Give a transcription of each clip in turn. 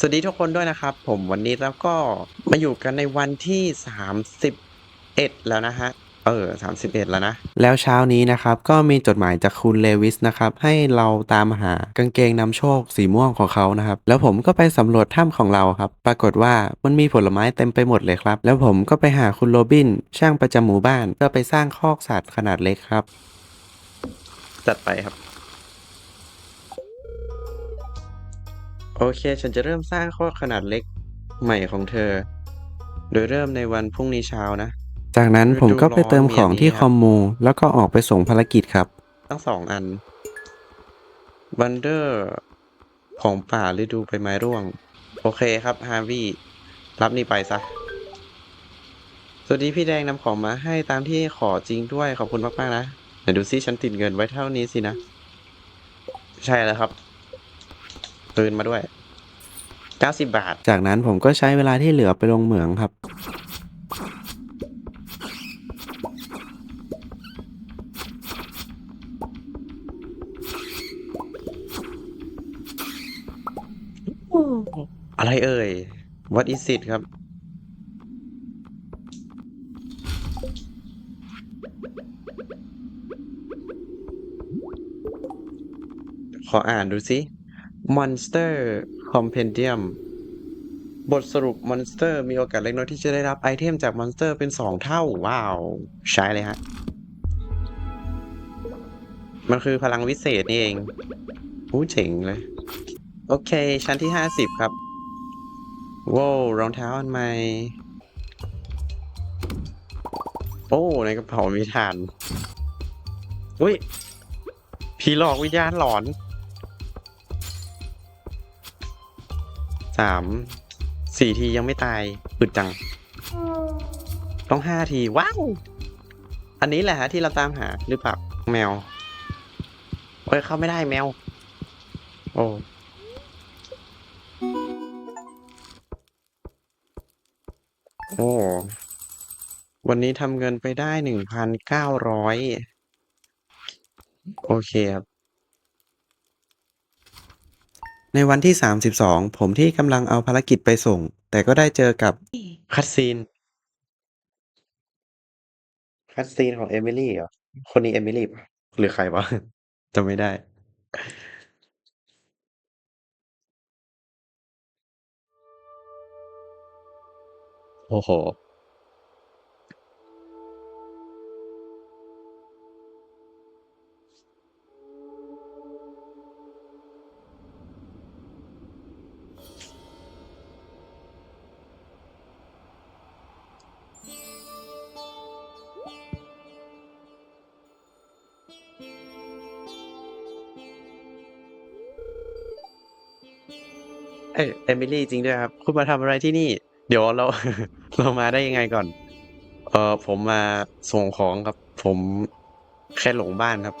สวัสดีทุกคนด้วยนะครับ ผมวันนี้แล้วก็มาอยู่กันในวันที่ 31 แล้วนะฮะ เออ 31 แล้วนะ แล้วเช้านี้นะครับ ก็มีจดหมายจากคุณเลวิสนะครับ ให้เราตามหากางเกงนำโชคสีม่วงของเขานะครับ แล้วผมก็ไปสำรวจถ้ำของเราครับ ปรากฏว่ามันมีผลไม้เต็มไปหมดเลยครับ แล้วผมก็ไปหาคุณโรบิน ช่างประจำหมู่บ้านเพื่อไปสร้างคอกสัตว์ขนาดเล็กครับ จัดไปครับ โอเค ฉันจะเริ่มสร้างข้อขนาดเล็กใหม่ของเธอ โดยเริ่มในวันพรุ่งนี้เช้านะ จากนั้นผมก็ไปเติมของที่คอมมู แล้วก็ออกไปส่งภารกิจครับ ทั้งสองอันวันเดอร์ของป่าฤดูใบไม้ร่วง โอเคครับฮาร์วีรับนี่ไปซะ สวัสดีพี่แดงนำของมาให้ตามที่ขอจริงด้วยขอบคุณมาก ๆ นะไหนดูซิฉันติดเงินไว้เท่านี้สินะ ใช่แล้วครับ ปืนมาด้วย 90 บาท จากนั้นผมก็ใช้เวลาที่เหลือไปลงเหมืองครับ อะไรเอ่ย What is it ครับ ขออ่านดูสิ Monster Compendium บทสรุป Monster มีโอกาสเล็กน้อยที่จะได้รับไอเทมจาก Monster เป็น 2 เท่า ว้าว ใช้เลยฮะ มันคือพลังวิเศษนี่เองอู้เจ๋งเลย โอเค ชั้นที่ 50 ครับว้าวรองเท้าอันใหม่โอ้ในกระเป๋ามีฐาน อุ้ยผีหลอกวิญญาณหลอน สามสี่ทียังไม่ตายอึดจัง ต้องห้าที ว้าว อันนี้แหละฮะที่เราตามหาหรือเปล่าแมวเอ้ยเข้าไม่ได้แมว โอ้โอ้วันนี้ทำเงินไปได้หนึ่งพันเก้าร้อยโอเคครับ ในวันที่ 32 ผมที่กำลังเอาภารกิจไปส่ง แต่ก็ได้เจอกับคัดซีนคัดซีนของเอมิลี่เหรอ คนนี้เอมิลี่ปะหรือใครวะจำไม่ได้ โอ้โห เอ้ยเอมิลี่จริงด้วยครับ คุณมาทำอะไรที่นี่ เดี๋ยวเรา เรามาได้ยังไงก่อน เออผมมาส่งของครับ ผมแค่หลงบ้านครับ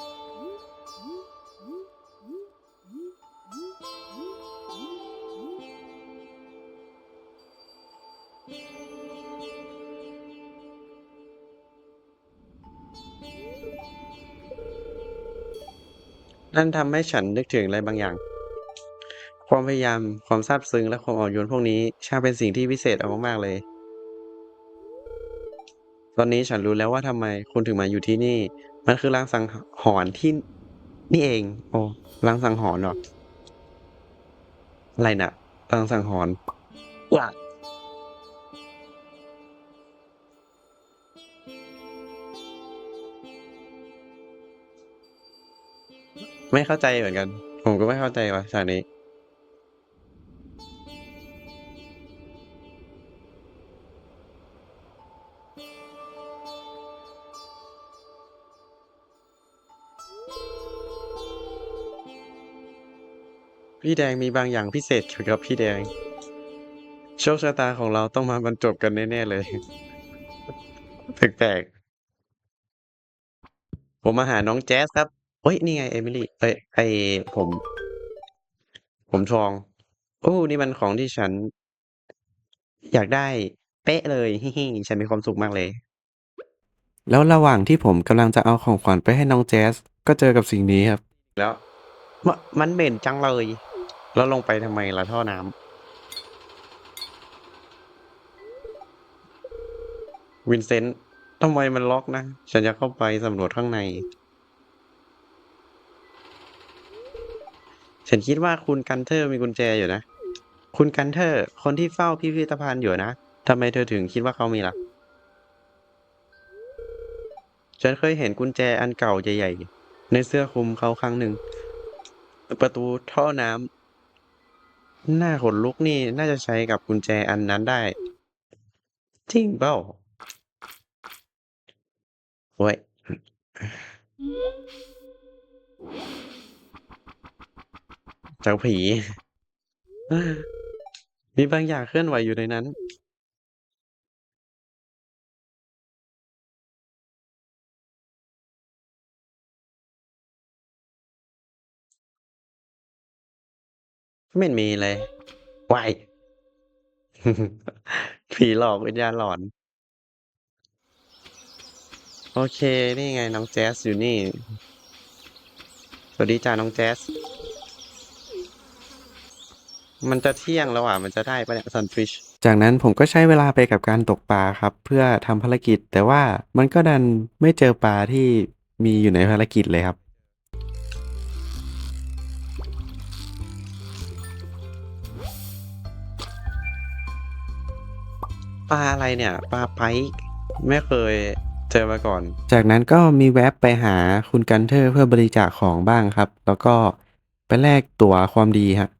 นั่นทำให้ฉันนึกถึงอะไรบางอย่าง ความพยายาม ความซาบซึ้ง และความอ่อนโยนพวกนี้ ช่างเป็นสิ่งที่พิเศษเอามากๆเลย ตอนนี้ฉันรู้แล้วว่าทำไมคุณถึงมาอยู่ที่นี่ มันคือลางสังหรณ์ที่นี่เอง โอ้ลางสังหรณ์เหรอ อะไรน่ะลางสังหรณ์ว่าไม่เข้าใจเหมือนกัน ผมก็ไม่เข้าใจว่ะฉากนี้ พี่แดงมีบางอย่างพิเศษเกี่ยวกับพี่แดง โชคชะตาของเราต้องมาบรรจบกันแน่ๆเลยแปลกๆผมมาหาน้องแจ๊สครับเฮ้ยนี่ไงเอมิลี่เอ้ยไอผม ผมทองโอ้นี่มันของที่ฉัน อยากได้เป๊ะเลยฮิฮิฉันมีความสุขมากเลย แล้วระหว่างที่ผมกำลังจะเอาของขวัญไปให้น้องแจ๊ส ก็เจอกับสิ่งนี้ครับ แล้วมะมันเหม็นจังเลย แล้วลงไปทำไมล่ะท่อน้ำวินเซนต์ทำไมมันล็อกนะ ฉันจะเข้าไปสำรวจข้างใน ฉันคิดว่าคุณกันเทอร์มีกุญแจอยู่นะ คุณกันเทอร์ คนที่เฝ้าพิพิธภัณฑ์อยู่นะทำไมเธอถึงคิดว่าเขามีล่ะ ฉันเคยเห็นกุญแจอันเก่าใหญ่ๆในเสื้อคลุมเขาครั้งหนึ่ง ประตูท่อน้ำ หน้าขนลุกนี่น่าจะใช้กับกุญแจอันนั้นได้ จริงเปล่าโว้ยเจ้าผี มีบางอย่างเคลื่อนไหวอยู่ในนั้น ไม่มีเลยวาย ผีหลอกวิญญาณหลอน โอเค นี่ไงน้องแจ๊สอยู่นี่ สวัสดีจ้าน้องแจ๊ส มันจะเที่ยงแล้วอะ มันจะได้ปะเนี่ยซันฟิช จากนั้นผมก็ใช้เวลาไปกับการตกปลาครับ เพื่อทำภารกิจ แต่ว่ามันก็ดันไม่เจอปลาที่มีอยู่ในภารกิจเลยครับ ปลาอะไรเนี่ย ปลาไพค์ไม่เคยเจอมาก่อน จากนั้นก็มีแวบไปหาคุณกันเทอร์เพื่อบริจาคของบ้างครับ แล้วก็ไปแลกตั๋วความดีฮะ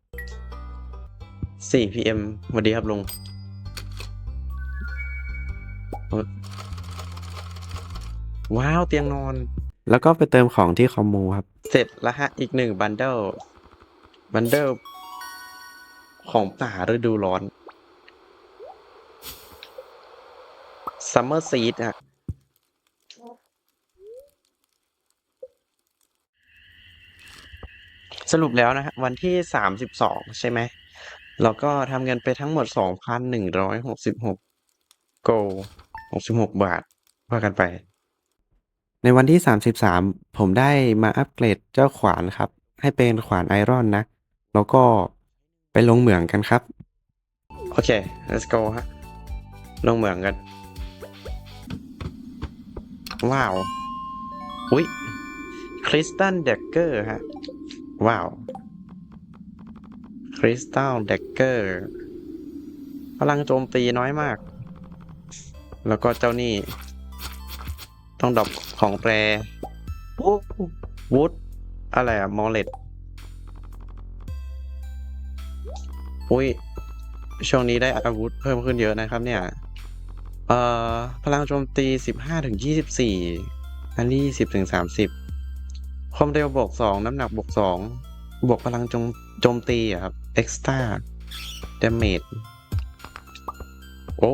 4 pm สวัสดีครับลุงเอ่อว้าวเตียงนอน แล้วก็ไปเติมของที่คอมมูครับ เสร็จแล้วฮะ อีกหนึ่งบันเดิลบันเดิลของป่าฤดูร้อน ซัมเมอร์ซีดอะสรุปแล้วนะฮะวันที่สามสิบสองใช่ไหมแล้วก็ทำเงินไปทั้งหมดสองพันหนึ่งร้อยหกสิบหกโกหกสิบหกบาท ว่ากันไป ในวันที่33ผมได้มาอัปเกรดเจ้าขวานครับ ให้เป็นขวานไอรอนนะ แล้วก็ไปลงเหมืองกันครับ โอเค let's go ฮะลงเหมืองกัน ว้าว อุ๊ยคริสตัลเดกเกอร์ฮะ ว้าว คริสตัลเดกเกอร์พลังโจมตีน้อยมาก แล้วก็เจ้านี่ ต้องดรอปของแปรวูดอะไรอะมอลเลตอุ้ย ช่วงนี้ได้อาวุธเพิ่มขึ้นเยอะนะครับเนี่ย เอ่อ พลังโจมตี 15ถึง24อันนี้20ถึง30 ความเร็วบวก2 น้ำหนักบวก2บวกพลังโจมโจมตีอะครับ extra damage โอ้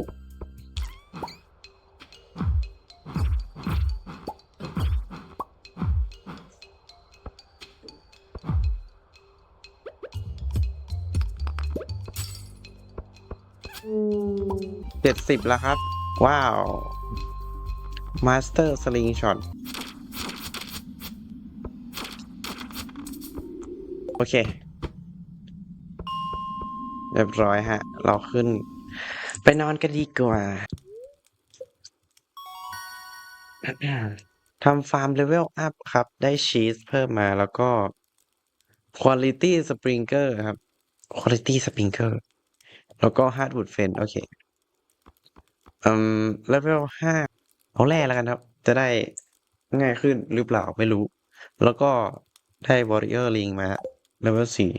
เจ็ดสิบแล้วครับ ว้าว Master Slingshot โอเค เรียบร้อยฮะ เราขึ้น ไปนอนกันดีกว่าทำฟาร์มเลเวลอัพครับ ได้ชีสเพิ่มมาแล้วก็ Quality Sprinkler ครับ Quality Sprinkler แล้วก็ Hardwood Fence โอเค อืมเลเวลห้าเอาแร่แล้วกันครับ จะได้ง่ายขึ้นหรือเปล่าไม่รู้ แล้วก็ได้ Warrior Ring มาเลเวลสี่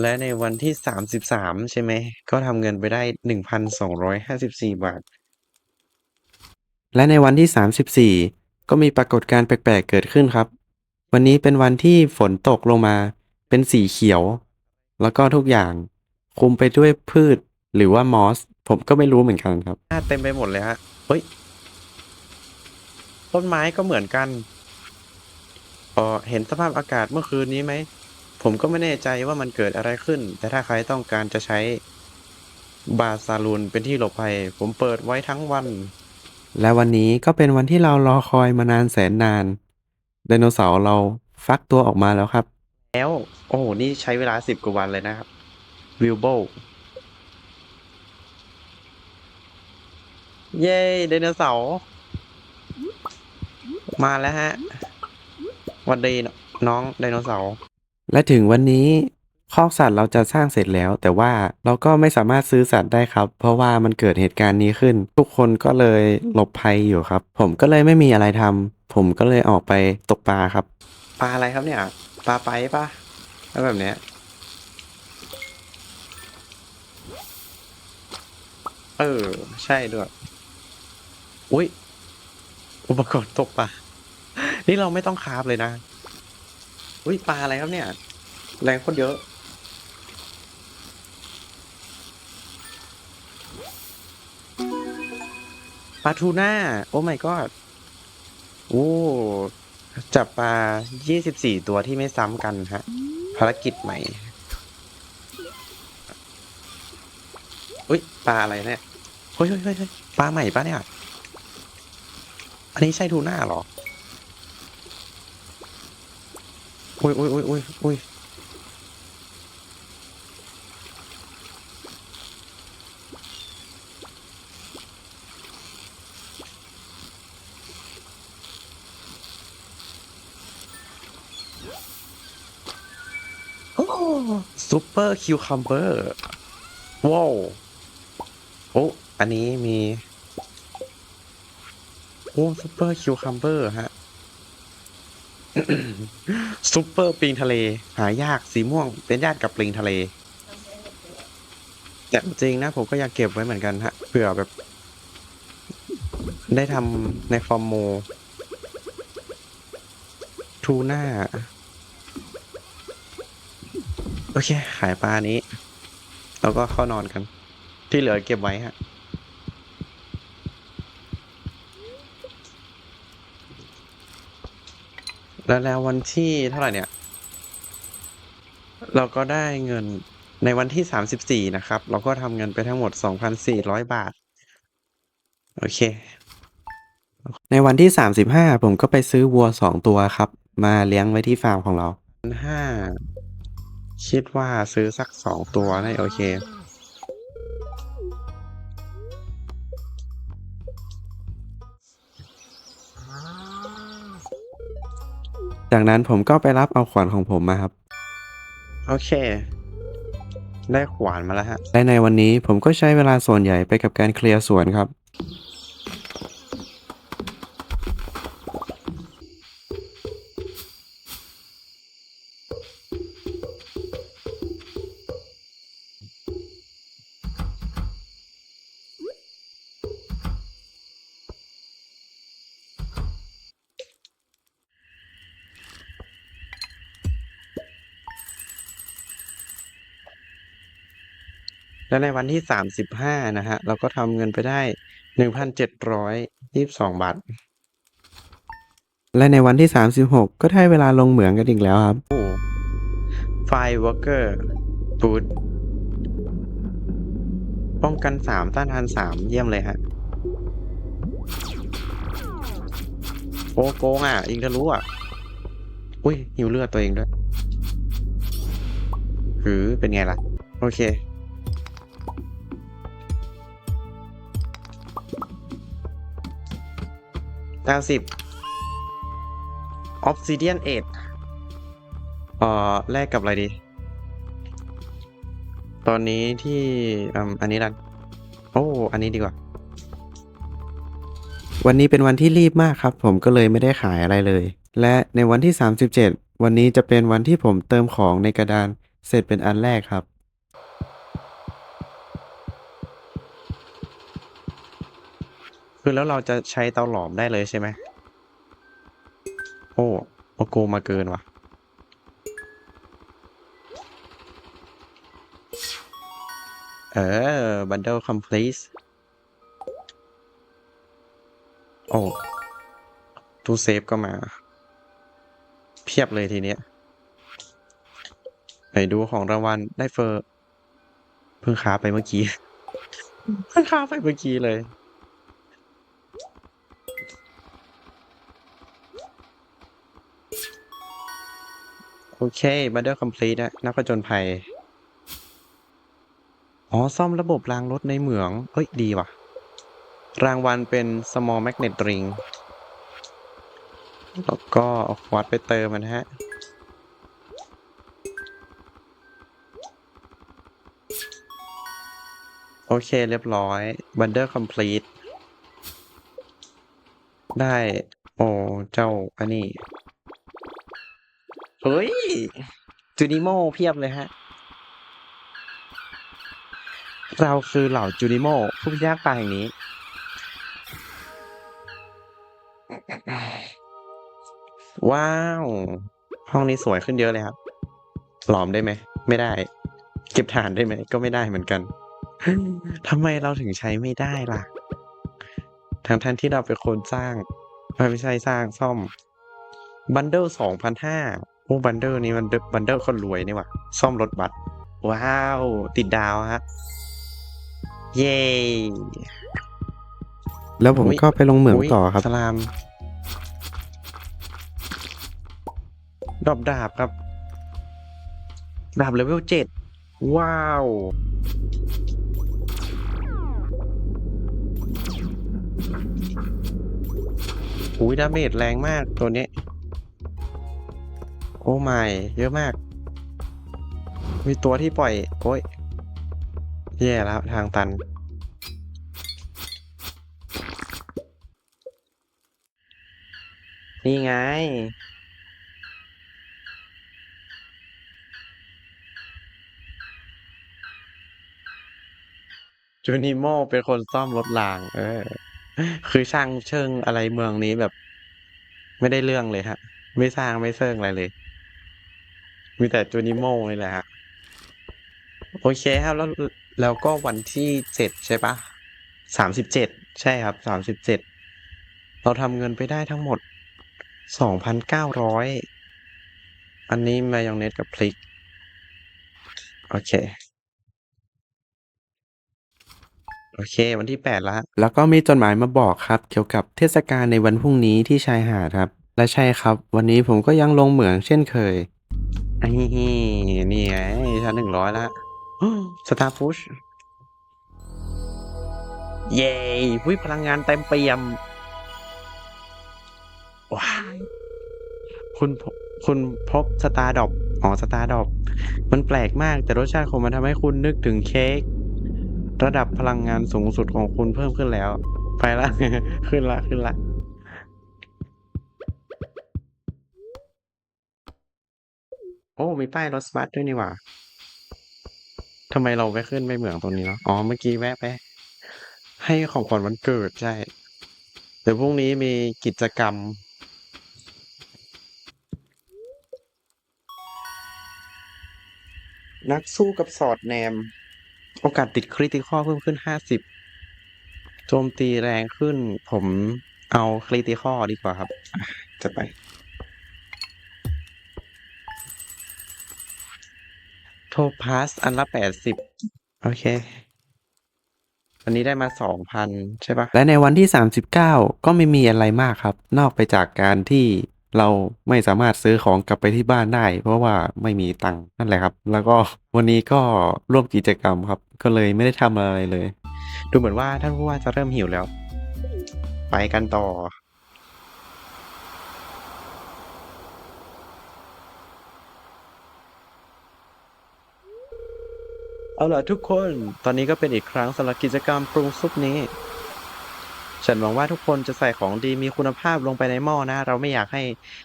และในวันที่สามสิบสามใช่ไหม ก็ทำเงินไปได้หนึ่งพันสองร้อยห้าสิบสี่บาท และในวันที่ 34 ก็มีปรากฏการณ์แปลกๆ เกิดขึ้นครับ วันนี้เป็นวันที่ฝนตกลงมา เป็นสีเขียว แล้วก็ทุกอย่างคลุมไปด้วยพืช หรือว่ามอส ผมก็ไม่รู้เหมือนกันครับ หน้าเต็มไปหมดเลยฮะ เฮ้ย ต้นไม้ก็เหมือนกันเออเห็นสภาพอากาศเมื่อคืนนี้ไหม ผมก็ไม่แน่ใจว่ามันเกิดอะไรขึ้น แต่ถ้าใครต้องการจะใช้บาร์ซาลูนเป็นที่หลบภัย ผมเปิดไว้ทั้งวัน และวันนี้ก็เป็นวันที่เรารอคอยมานานแสนนาน ไดโนเสาร์เราฟักตัวออกมาแล้วครับ แล้ว โอ้โห นี่ใช้เวลาสิบกว่าวันเลยนะครับวิลโบ เย้ไดโนเสาร์มาแล้วฮะหวันดีน้องไดโนเสาร์และถึงวันนี้คอกสัตว์เราจะสร้างเสร็จแล้ว แต่ว่าเราก็ไม่สามารถซื้อสัตว์ได้ครับ เพราะว่ามันเกิดเหตุการณ์นี้ขึ้น ทุกคนก็เลยหลบภัยอยู่ครับ ผมก็เลยไม่มีอะไรทำผมก็เลยออกไปตกปลาครับปลาอะไรครับเนี่ยปลาไปปะแล้วแบบเนี้ยเออ ใช่ด้วย อุ้ย อุปกรณ์ตกปลา นี่เราไม่ต้องคราฟเลยนะ อุ้ยปลาอะไรครับเนี่ย แรงโคตรเยอะ ปลาทูน่า โอ้ my god โอ้ จับปลา 24 ตัวที่ไม่ซ้ำกันฮะ ภารกิจใหม่ อุ้ยปลาอะไรเนี่ย เฮ้ยเฮ้ยเฮ้ยเฮ้ยปลาใหม่ปะเนี่ย อันนี้ใช่ทูน่าเหรอ อุ้ยอุ้ยอุ้ยอุ้ยอุ้ยโอ้ซูเปอร์คิวคัมเบอร์ว้าวโอ้อันนี้มี โอ้ซูเปอร์คิวคัมเบอร์ฮะซุปเปอร์ปลิงทะเล หายากสีม่วง เป็นญาติกับปลิงทะเล แต่จริงนะผมก็อยากเก็บไว้เหมือนกันฮะเผื่อแบบ ได้ทำในฟอร์มโมทูน่า โอเค ขายปลานี้ แล้วก็เข้านอนกัน ที่เหลือเก็บไว้ฮะ แล้วแล้ววันที่เท่าไหร่เนี่ย เราก็ได้เงินในวันที่สามสิบสี่นะครับ เราก็ทำเงินไปทั้งหมดสองพันสี่ร้อยบาท โอเค ในวันที่35ผมก็ไปซื้อวัว2ตัวครับ มาเลี้ยงไว้ที่ฟาร์มของเราห้าคิดว่าซื้อสักสองตัวได้โอเค จากนั้นผมก็ไปรับเอาขวานของผมมาครับ โอเค ได้ขวานมาแล้วฮะและในวันนี้ผมก็ใช้เวลาส่วนใหญ่ไปกับการเคลียร์สวนครับ และในวันที่สามสิบห้านะฮะ เราก็ทำเงินไปได้หนึ่งพันเจ็ดร้อยยี่สิบสองบาท และในวันที่ 36 ก็ได้เวลาลงเหมืองกันอีกแล้วครับ โอ้ไฟวอร์เกอร์บูทป้องกันสามต้านทานสามเยี่ยมเลยฮะโอ้โกงอะยิงทะลุอะ อุ้ยหิวเลือดตัวเองด้วยหือเป็นไงล่ะ โอเค เก้าสิบ Obsidian 8เอ่อแลกกับอะไรดี ตอนนี้ที่อืมอันนี้ดันโอ้ อันนี้ดีกว่า วันนี้เป็นวันที่รีบมากครับ ผมก็เลยไม่ได้ขายอะไรเลย และในวันที่ 37 วันนี้จะเป็นวันที่ผมเติมของในกระดานเสร็จเป็นอันแรกครับ คือแล้วเราจะใช้เตาหลอมได้เลยใช่ไหม โอ้โอโกมาเกินว่ะ เออ bundle complete โอ้ตู้เซฟก็มา เพียบเลยทีเนี้ยไหนดูของรางวัลได้เฟอร์ เพิ่งค้าไปเมื่อกี้ เพิ่งค้าไปเมื่อกี้เลย โอเค Bundle Complete นะนักผจญภัย อ๋อ ซ่อมระบบรางรถในเหมือง เฮ้ย ดีว่ะ รางวัลเป็น small magnet ring แล้วก็เอาวอตไปเติมมันฮะ โอเคเรียบร้อย Bundle complete ได้ โอ้ เจ้า อันนี้ เฮ้ยจูนิโมเพียบเลยฮะ เราคือเหล่าจูนิโมผู้พิทักษ์ป่าแห่งนี้ ว้าว ห้องนี้สวยขึ้นเยอะเลยครับ หลอมได้ไหม ไม่ได้ เก็บฐานได้ไหม ก็ไม่ได้เหมือนกันทำไมเราถึงใช้ไม่ได้ล่ะ ทั้งท่านที่เราเป็นคนสร้าง ไม่ใช่สร้างซ่อม บันเดิลสองพันห้า โอ้บันเดิลนี้มันบันเดิลคนรวยนี่หว่ะซ่อมรถบัสว้าว ติดดาวฮะ เย้ แล้วผมอุ๊ยก็ไปลงเหมืองยต่อครับสลาม ดอบดาบครับ ดาบเลเวลเจ็ดว้าว อุ้ยดาเมจแรงมากตัวนี้ โอ้ไม่เยอะมาก มีตัวที่ปล่อย โอ้ย แย่แล้วทางตัน นี่ไง จูนิโมเป็นคนซ่อมรถราง เออ คือช่างเชิงอะไรเมืองนี้แบบ ไม่ได้เรื่องเลยฮะ ไม่สร้างไม่เซิงอะไรเลย มีแต่จูนิโมนี่แหละฮะโอเคครับแล้วแล้วก็วันที่เจ็ดใช่ปะสามสิบเจ็ดใช่ครับสามสิบเจ็ดเราทำเงินไปได้ทั้งหมดสองพันเก้าร้อยอันนี้มายองเนสกับพริก โอเค โอเค วันที่แปดละแล้วก็มีจดหมายมาบอกครับ เกี่ยวกับเทศกาลในวันพรุ่งนี้ที่ชายหาดครับ และใช่ครับ วันนี้ผมก็ยังลงเหมืองเช่นเคย ไอ้นี่ไงชั้นหนึ่งร้อยละสตาร์ฟุชเย้วิพลังงานเต็มเปี่ยม ว้าวคุณคุณพบสตาร์ดอปอ๋อสตาร์ดอปมันแปลกมากแต่รสชาติของมันทำให้คุณนึกถึงเค้กระดับพลังงานสูงสุดของคุณเพิ่มขึ้นแล้ว ไปละ ขึ้นละ ขึ้นละ โอ้ มีป้ายรถบัสด้วยนี่หว่าทำไมเราไม่ขึ้นไปเหมืองตรงนี้เนาะอ๋อ เมื่อกี้แวะไป ให้ของขวัญวันเกิดใช่ เดี๋ยวพรุ่งนี้มีกิจกรรม นักสู้กับสอดแนม โอกาสติดคริติคอลเพิ่มขึ้นห้าสิบโจมตีแรงขึ้น ผมเอาคริติคอลดีกว่าครับ จะไป โทพาสอันละแปดสิบโอเค วันนี้ได้มาสองพันใช่ปะและในวันที่ 39 ก็ไม่มีอะไรมากครับ นอกไปจากการที่เราไม่สามารถซื้อของกลับไปที่บ้านได้ เพราะว่าไม่มีตังค์นั่นแหละครับ แล้วก็วันนี้ก็ร่วมกิจกรรมครับ ก็เลยไม่ได้ทำอะไรเลย ดูเหมือนว่าท่านผู้ว่าจะเริ่มหิวแล้ว ไปกันต่อ เอาล่ะทุกคน ตอนนี้ก็เป็นอีกครั้งสำหรับกิจกรรมปรุงซุปนี้ ฉันหวังว่าทุกคนจะใส่ของดีมีคุณภาพลงไปในหม้อนะ เราไม่อยากให้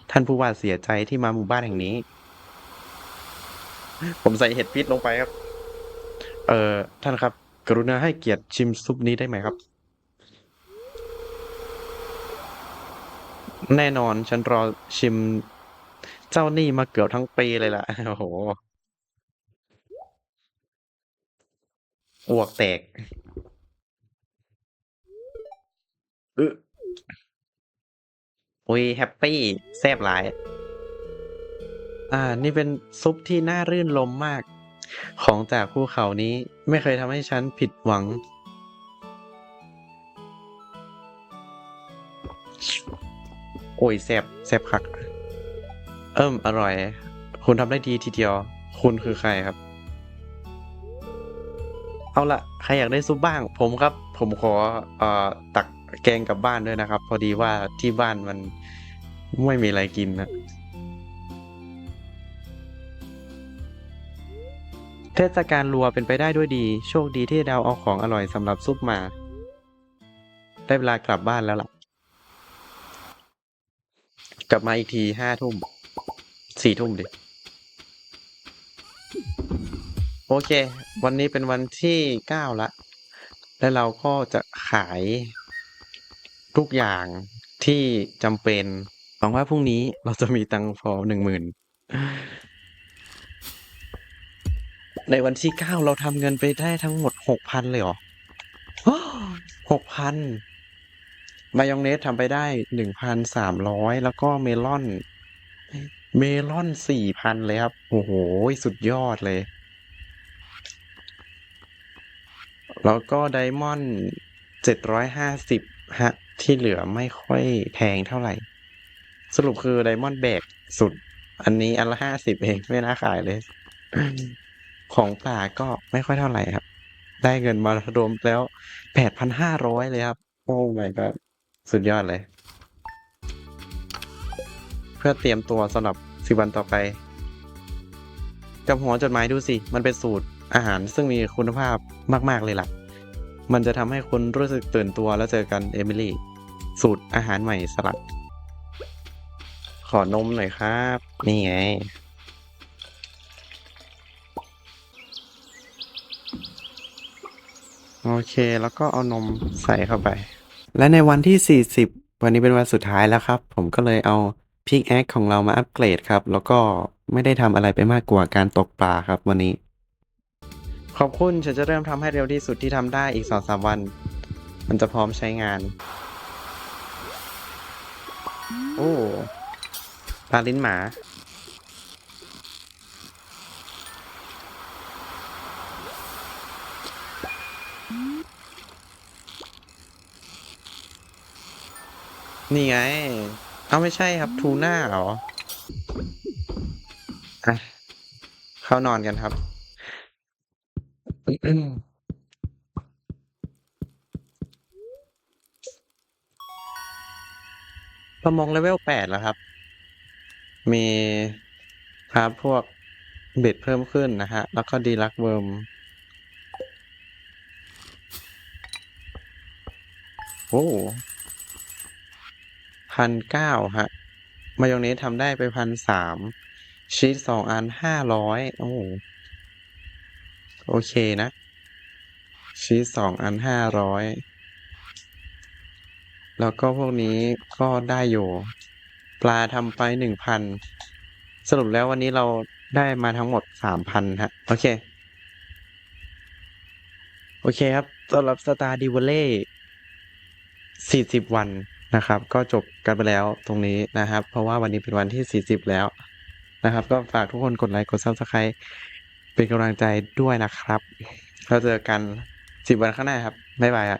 ท่านผู้ว่าเสียใจที่มาหมู่บ้านแห่งนี้ ผมใส่เห็ดพิษลงไปครับ เอ่อ ท่านครับ กรุณาให้เกียรติชิมซุปนี้ได้ไหมครับ แน่นอนฉันรอชิมเจ้านี่มาเกือบทั้งปีเลยล่ะ โอ้โห อ้วกแตกอึอุ้ยแฮปปี้แซ่บหลาย อ่า นี่เป็นซุปที่น่ารื่นรมมาก ของจากภูเขานี้ไม่เคยทำให้ฉันผิดหวัง โอ้ยแซ่บแซ่บคัก เอิ่มอร่อย คุณทำได้ดีทีเดียว คุณคือใครครับ เอาละใครอยากได้ซุปบ้าง ผมครับ ผมขออตักแกงกลับบ้านด้วยนะครับ พอดีว่าที่บ้านมันไม่มีอะไรกินนะเทศกาลรัวเป็นไปได้ด้วยดี โชคดีที่เราเอาของอร่อยสำหรับซุปมา ได้เวลากลับบ้านแล้วล่ะ กลับมาอีกทีห้าทุ่ม สี่ทุ่มดิ โอเค วันนี้เป็นวันที่เก้าละ และเราก็จะขายทุกอย่างที่จำเป็นหวังว่าพรุ่งนี้เราจะมีตังค์พอหนึ่งหมื่นในวันที่เก้าเราทำเงินไปได้ทั้งหมดหกพันเลยเหรอหกพันมายองเนสทำไปได้หนึ่งพันสามร้อยแล้วก็เมลอน เมลอนสี่พันเลยครับ โอ้โห สุดยอดเลย แล้วก็ไดมอนด์เจ็ดร้อยห้าสิบฮะ ที่เหลือไม่ค่อยแพงเท่าไหร่ สรุปคือไดมอนด์แบกสุด อันนี้อันละห้าสิบเองไม่น่าขายเลย ของป่าก็ไม่ค่อยเท่าไหร่ครับ ได้เงินมารวมแล้วแปดพันห้าร้อยเลยครับ โอ้ my god สุดยอดเลย เพื่อเตรียมตัวสำหรับสิบวันต่อไป กับหัวจดหมายดูสิ มันเป็นสูตร อาหารซึ่งมีคุณภาพมาก ๆ เลยล่ะ มันจะทำให้คุณรู้สึกตื่นตัวแล้วเจอกันเอมิลี่ สูตรอาหารใหม่สลัด ขอนมหน่อยครับ นี่ไง โอเคแล้วก็เอานมใส่เข้าไป และในวันที่ 40 วันนี้เป็นวันสุดท้ายแล้วครับ ผมก็เลยเอาพิกแอคของเรามาอัปเกรดครับ แล้วก็ไม่ได้ทำอะไรไปมากกว่าการตกปลาครับวันนี้ ขอบคุณฉันจะเริ่มทำให้เร็วที่สุดที่ทำได้อีกสองสามวัน มันจะพร้อมใช้งาน โอ้ปลาลิ้นหมา นี่ไง เอาไม่ใช่ครับ ทูน่าเหรอ อะ เข้านอนกันครับ ประมงเลเวลแปดแล้วครับ มีครับพวกเบ็ดเพิ่มขึ้นนะฮะ แล้วก็ดีลักเวิร์มโอ้พันเก้าฮะ มายองเนสทำได้ไปพันสามชีสสองอันห้าร้อยโอ้ โอเคนะ ชีสสองอันห้าร้อยแล้วก็พวกนี้ก็ได้อยู่ ปลาทำไปหนึ่งพันสรุปแล้ววันนี้เราได้มาทั้งหมดสามพันฮะ โอเค โอเคครับสำหรับสตาร์ดิวเล่สี่สิบวันนะครับ ก็จบกันไปแล้วตรงนี้นะครับ เพราะว่าวันนี้เป็นวันที่สี่สิบแล้วนะครับ ก็ฝากทุกคนกดไลค์กดซับสไคร b e เป็นกำลังใจด้วยนะครับ เราเจอกันสิบวันข้างหน้าครับ บ๊ายบายอะ